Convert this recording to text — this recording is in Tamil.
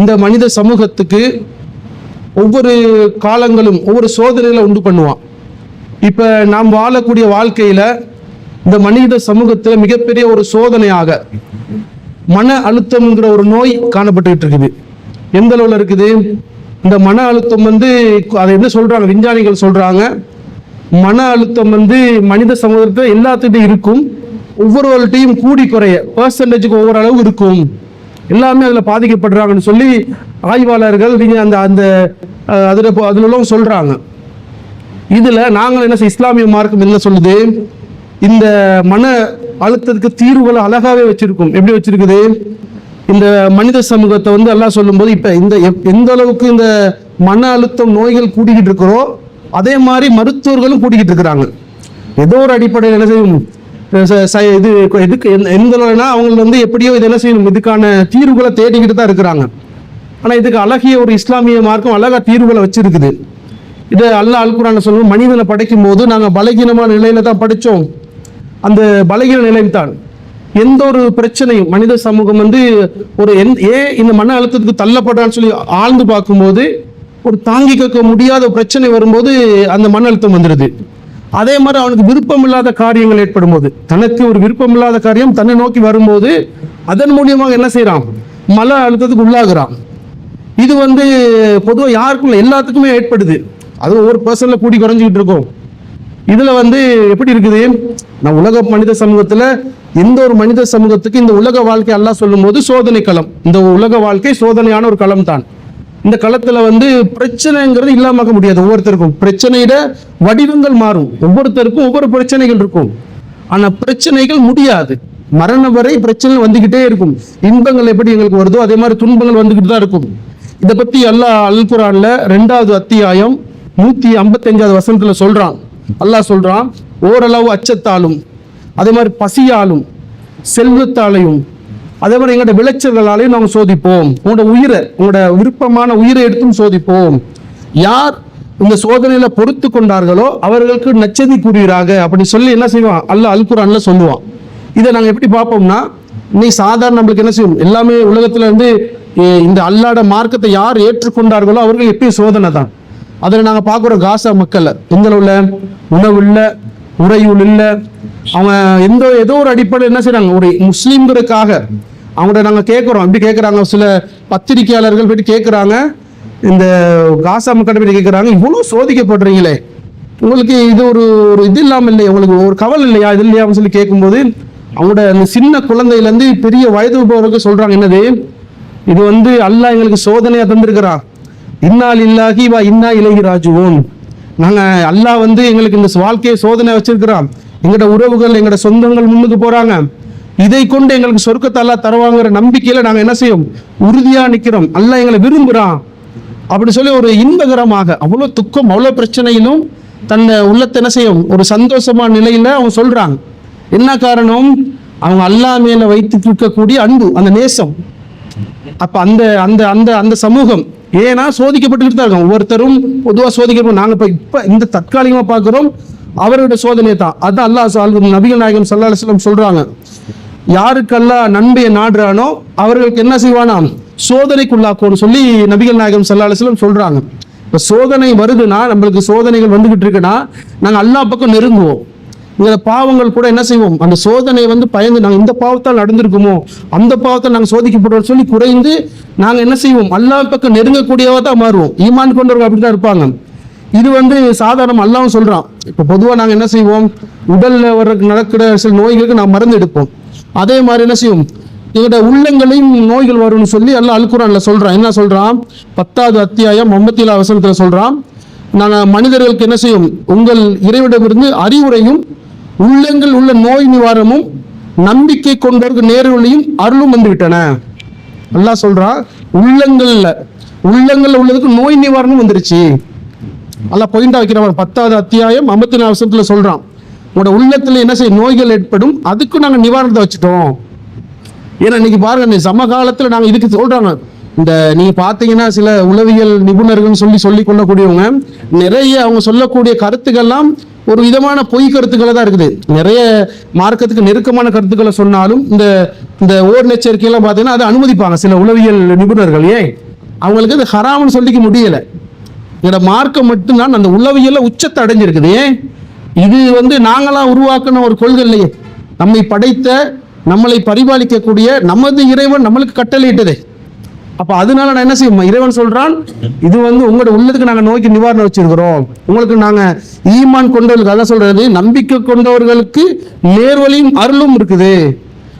இந்த மனித சமூகத்துக்கு ஒவ்வொரு காலங்களும் ஒவ்வொரு சோதனைகளை உண்டு பண்ணுவான். இப்ப நாம் வாழக்கூடிய வாழ்க்கையில இந்த மனித சமூகத்தில் மிகப்பெரிய ஒரு சோதனையாக மன அழுத்தம்ங்கிற ஒரு நோய் காணப்பட்டுக்கிட்டு இருக்குது எந்த அளவில் இருக்குது? இந்த மன அழுத்தம் வந்து அதை என்ன சொல்றாங்க? விஞ்ஞானிகள் சொல்றாங்க மன அழுத்தம் வந்து மனித சமூகத்தில் எல்லாத்துட்டும் இருக்கும். ஒவ்வொருவர்கிட்டையும் கூடி குறைய பர்சன்டேஜுக்கு ஒவ்வொரு அளவு இருக்கும். எல்லாமே அதில் பாதிக்கப்படுறாங்கன்னு சொல்லி ஆய்வாளர்கள் நீங்கள் அந்த அந்த அதில் அதுல போ- அதுல உள்ளவங்க சொல்றாங்க நாங்கள் என்ன செய்ய- இஸ்லாமிய மார்க்கம் என்ன சொல்லுது? இந்த மன அழுத்தத்துக்கு தீர்வுகளை அழகாவே வச்சிருக்கும். எப்படி வச்சிருக்குது? இந்த மனித சமூகத்தை வந்து எல்லாம் சொல்லும்போது இப்போ இந்த எப்- எந்த அளவுக்கு இந்த மன அழுத்தம் நோய்கள் கூடிக்கிட்டு இருக்கிறோ அதே மாதிரி மருத்துவர்களும் கூடிக்கிட்டு இருக்கிறாங்க. ஏதோ ஒரு அடிப்படையில் என்ன செய்யும்? இது எதுக்கு எந்த- எந்த வந்து எப்படியோ இதெல்லாம் செய்யணும். இதுக்கான தீர்வுகளை தேடிக்கிட்டு தான் இருக்கிறாங்க. ஆனால் இதுக்கு அழகிய ஒரு இஸ்லாமிய மார்க்கம் அழகாக தீர்வுகளை வச்சிருக்குது. இது அல்லாஹ் அல்குரான் சொல்லுவோம் மனிதனை படைக்கும் போது நாங்கள் பலகீனமான நிலையில தான் படித்தோம் அந்த பலகீன நிலையில் தான். எந்த ஒரு பிரச்சனையும் மனித சமூகம் வந்து ஒரு எந் ஏன் இந்த மன அழுத்தத்துக்கு தள்ளப்படுறான்னு சொல்லி ஆழ்ந்து பார்க்கும்போது ஒரு தாங்கிக்க முடியாத பிரச்சனை வரும்போது அந்த மன அழுத்தம் வந்துடுது அதே மாதிரி அவனுக்கு விருப்பமில்லாத காரியங்கள் ஏற்படும் போது தனக்கு ஒரு விருப்பமில்லாத காரியம் தன்னை நோக்கி வரும்போது அதன் மூலியமாக என்ன செய்கிறான் மன அழுத்தத்துக்கு உள்ளாகிறான். இது வந்து பொதுவாக யாருக்கும் இல்லை, எல்லாத்துக்குமே ஏற்படுது. அது ஒவ்வொரு பர்சனில் கூடி குறைஞ்சிக்கிட்டு இருக்கும். இதில் வந்து எப்படி இருக்குது? நான் உலக மனித சமூகத்தில் எந்த ஒரு மனித சமூகத்துக்கு இந்த உலக வாழ்க்கை எல்லாம் சொல்லும்போது சோதனை களம். இந்த உலக வாழ்க்கை சோதனையான ஒரு களம் தான் இந்த காலத்தில் வந்து பிரச்சனைங்கிறது இல்லாமக்க முடியாது. ஒவ்வொருத்தருக்கும் பிரச்சனையிட வடிவங்கள் மாறும். ஒவ்வொருத்தருக்கும் ஒவ்வொரு பிரச்சனைகள் இருக்கும். ஆனால் பிரச்சனைகள் முடியாது. மரணம் வரை பிரச்சனை வந்துக்கிட்டே இருக்கும். இன்பங்கள் எப்படி எங்களுக்கு வருதோ அதே மாதிரி துன்பங்கள் வந்துக்கிட்டு தான் இருக்கும். இதை பற்றி அல்லாஹ் அல் ரெண்டாவது அத்தியாயம் நூற்றி ஐம்பத்தஞ்சாவது வசனத்தில் சொல்கிறான் அல்லாஹ் சொல்கிறான் ஓரளவு அச்சத்தாலும் அதே மாதிரி பசியாலும் செல்வத்தாலையும் அதே மாதிரி எங்களோட விளைச்சல்களாலையும் நாங்கள் சோதிப்போம். உங்களோட உயிரை உங்களோட விருப்பமான உயிரை எடுத்தும் சோதிப்போம். யார் இந்த சோதனையில பொறுத்து கொண்டார்களோ அவர்களுக்கு நச்சதி கூறுகிறாங்க அப்படி சொல்லி என்ன செய்வான்? அல்ல அல்குரான்ல சொல்லுவான். இதை நாங்கள் எப்படி பார்ப்போம்னா நீ சாதாரண நம்மளுக்கு என்ன செய்யும்? எல்லாமே உலகத்துல இருந்து இந்த அல்லாட மார்க்கத்தை யார் ஏற்றுக்கொண்டார்களோ அவர்கள் எப்பயும் சோதனை தான். அதில் நாங்கள் பார்க்குறோம் காசா மக்களை. எந்த உள்ள உணவு இல்லை உறையுள் இல்லை. அவன் எந்த ஏதோ ஒரு அடிப்படையில் என்ன செய்கிறாங்க ஒரு முஸ்லீம்களுக்காக அவங்கள்ட்ட நாங்கள் கேட்குறோம் எப்படி கேட்குறாங்க சில பத்திரிகையாளர்கள் போயிட்டு கேட்குறாங்க இந்த காசா மக்கள் போயிட்டு கேட்குறாங்க இவ்வளோ சோதிக்கப்படுறீங்களே. உங்களுக்கு இது ஒரு ஒரு இது இல்லாமல் இல்லையா? உங்களுக்கு ஒரு கவலை இல்லையா? இது இல்லையா? சொல்லி கேட்கும்போது அவங்களோட அந்த சின்ன குழந்தையிலேருந்து பெரிய வயது போகிறவங்க சொல்கிறாங்க என்னது? இது வந்து அல்லா எங்களுக்கு சோதனையாக தந்திருக்கிறான் இன்னால் இல்லாகி வா இன்னா இலகி ராஜுவோன் நாங்கள் அல்லாஹ் வந்து எங்களுக்கு இந்த வாழ்க்கையை சோதனை வச்சிருக்கிறான் எங்களோட உறவுகள் எங்களோட சொந்தங்கள் முன்னுக்கு போகிறாங்க இதை கொண்டு எங்களுக்கு சொர்க்கத்தை அல்லா தருவாங்கிற நம்பிக்கையில நாங்க என்ன செய்யும் உறுதியா நிக்கிறோம். அல்லாஹ் எங்களை விரும்புறான். அப்படி சொல்லி ஒரு இன்பகரமாக அவ்வளோ துக்கம் அவ்வளோ பிரச்சனையிலும் தன்னை உள்ளத்தை என்ன செய்யும்? ஒரு சந்தோஷமான நிலையில அவங்க சொல்றாங்க. என்ன காரணம்? அவங்க அல்லாஹ் மேல வைத்து இருக்கக்கூடிய அன்பு அந்த நேசம். அப்ப அந்த அந்த அந்த அந்த சமூகம் ஏன்னா சோதிக்கப்பட்டுக்கிட்டு தான் இருக்காங்க. ஒவ்வொருத்தரும் பொதுவாக சோதிக்கப்படும் நாங்கள் இப்போ இப்போ இந்த தற்காலிகமாக பார்க்குறோம் அவரோட சோதனை தான் அதுதான் அல்லாஹ் நபிகள் நாயகம் சல்லாஹ் சொல்கிறாங்க யாருக்கெல்லாம் நன்மையை நாடுறானோ அவர்களுக்கு என்ன செய்வானாம் சோதனைக்குள்ளாக்கும்னு சொல்லி நபிகள் நாயகம் ஸல்லல்லாஹு அலைஹி சொல்றாங்க. இப்ப சோதனை வருதுன்னா நம்மளுக்கு சோதனைகள் வந்துகிட்டு இருக்குன்னா நாங்கள் எல்லா பக்கம் நெருங்குவோம். இந்த பாவங்கள் கூட என்ன செய்வோம்? அந்த சோதனை வந்து பயந்து நாங்கள் இந்த பாவத்தால் நடந்திருக்குமோ அந்த பாவத்தால் நாங்கள் சோதிக்கப்படுவோம் சொல்லி குறைந்து நாங்கள் என்ன செய்வோம்? எல்லா பக்கம் நெருங்கக்கூடியவா தான் மாறுவோம். ஈமான் கொண்டவர்கள் அப்படிதான் இருப்பாங்க. இது வந்து சாதாரணம் அல்லாவும் சொல்கிறான் இப்போ பொதுவாக நாங்கள் என்ன செய்வோம்? உடலில் வர நடக்கிற சில நோய்களுக்கு நான் மருந்து எடுப்போம். அதே மாதிரி என்ன செய்யும்? எங்கள்கிட்ட உள்ளங்களையும் நோய்கள் வரும்னு சொல்லி எல்லாம் அல்குரான்ல சொல்றான். என்ன சொல்றான்? பத்தாவது அத்தியாயம் ஐம்பத்தி ஏழாவது வசனத்துல சொல்றான். நாங்க மனிதர்களுக்கு என்ன செய்யும்? உங்கள் இறைவிடமிருந்து அறிவுரையும் உள்ளங்கள் உள்ள நோய் நிவாரணமும் நம்பிக்கை கொண்டவருக்கு நேர்வழியும் அருளும் வந்துவிட்டன. நல்லா சொல்கிறான் சொல்றான் உள்ளங்கள்ல உள்ளங்கள்ல உள்ளதுக்கு நோய் நிவாரணம் வந்துருச்சு. அல்லாஹ் பாயிண்டா வைக்கிறவன் பத்தாவது அத்தியாயம் ஐம்பத்தி நாலு வருஷத்துல சொல்றான். உங்களோட உள்ளத்தில் என்ன செய்யும் நோய்கள் ஏற்படும் அதுக்கும் நாங்கள் நிவாரணத்தை வச்சுட்டோம். ஏன்னா இன்னைக்கு பாருங்க இந்த நாங்கள் இதுக்கு சொல்கிறாங்க இந்த நீங்கள் பார்த்தீங்கன்னா சில உளவியல் நிபுணர்கள் சொல்லி சொல்லி கொள்ளக்கூடியவங்க நிறைய அவங்க சொல்லக்கூடிய கருத்துக்கள்லாம் ஒரு விதமான பொய் கருத்துக்களை தான் இருக்குது. நிறைய மார்க்கத்துக்கு நெருக்கமான கருத்துக்களை சொன்னாலும் இந்த இந்த ஓர் நெச்சரிக்கையெல்லாம் பார்த்தீங்கன்னா அதை அனுமதிப்பாங்க சில உளவியல் நிபுணர்கள். ஏன்? அவங்களுக்கு அது ஹராம்னு சொல்லிக்க முடியலை. என்னோட மார்க்கம் மட்டும்தான் அந்த உளவியலை உச்சத்தை அடைஞ்சிருக்குது. ஏன்? இது வந்து நாங்களா உருவாக்கின ஒரு கொள்கை இல்லையே. நம்மை படைத்த நம்மளை பரிபாலிக்கக்கூடிய நமது இறைவன் நம்மளுக்கு கட்டளையிட்டதே. அப்ப அதனால நான் என்ன செய்யும் இறைவன் சொல்றான் இது வந்து உங்களோட உள்ளத்துக்கு நாங்க நோக்கி நிவாரணம் வச்சிருக்கிறோம். உங்களுக்கு நாங்க ஈமான் கொண்டவர்களுக்கு அதான் சொல்றது நம்பிக்கை கொண்டவர்களுக்கு நேர்வழியும் அருளும் இருக்குது.